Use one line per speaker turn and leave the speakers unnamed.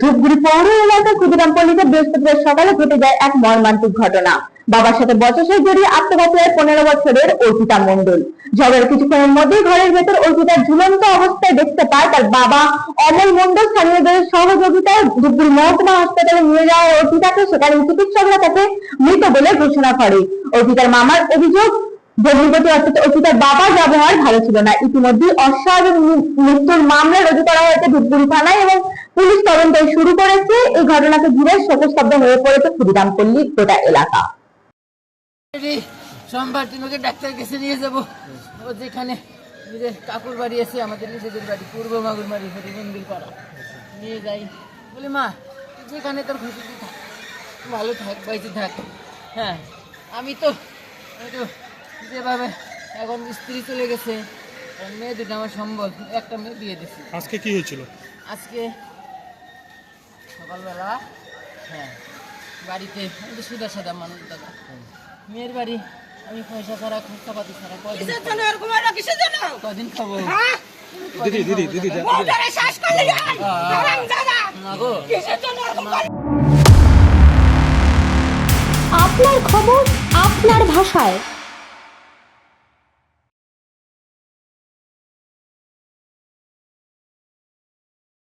ধূপগুড়ি পৌর এলাকার ক্ষুদিরামপল্লীতে বৃহস্পতিবার সকালে ঘটে যায় এক মর্মান্তিক ঘটনা। বাবার সাথে বচসায় জড়িয়ে আত্মঘাতী পনেরো বছরের অর্পিতা মণ্ডল। ঝগড়ার কিছুক্ষণের মধ্যেই ঘরের ভেতর অর্পিতার ঝুলন্ত অবস্থায় দেখতে পায় তার বাবা। অমল মন্ডল স্থানীয়দের সহযোগিতায় ধূপগুড়ি মহকুমা হাসপাতালে নিয়ে যাওয়া অর্পিতাকে সেখানে চিকিৎসকরা তাকে মৃত বলে ঘোষণা করে। অর্পিতার মামার অভিযোগ ভগ্নিপতি অর্থাৎ অর্পিতার বাবার ব্যবহার ভালো ছিল না। ইতিমধ্যে অস্বাভাবিক মৃত্যুর মামলা রুজু করা হয়েছে ধূপগুড়ি থানায় এবং পুলিশ তদন্ত শুরু করেছে। এই ঘটনাকে ঘিরে শোকস্তব্ধ হয়ে পড়েছে ক্ষুদিরামপল্লী গোটা এলাকা।
সোমবার দিন ওকে ডাক্তার কাছে নিয়ে যাব। ও যেখানে নিজের কাকুর বাড়ি আছে আমাদের নিজেদের বাড়ি পূর্ব মাগুর বাড়ি হরি মন্দির পাড়া নিয়ে যাই। বলি মা যেখানে তোর খুশি তুই থাক। ভালো থাক বাইচে থাক। হ্যাঁ আমি তো আমি তো যেভাবে এখন স্ত্রী চলে গেছে মেয়ে দুটো আমার সম্বল একটা মেয়ে বিয়ে দিছি
আজকে কি হয়েছিল?
আজকে সকালবেলা হ্যাঁ বাড়িতে আমি তো সুদা সাদা মানুষ দাদা মেয়ের বাড়ি আমি পয়সা ছাড়া খরচা পাতি ছাড়া কদিন খাব?
হ্যাঁ?
দিদি দিদি দিদি!
না গো?
আপনার খবর আপনার ভাষায়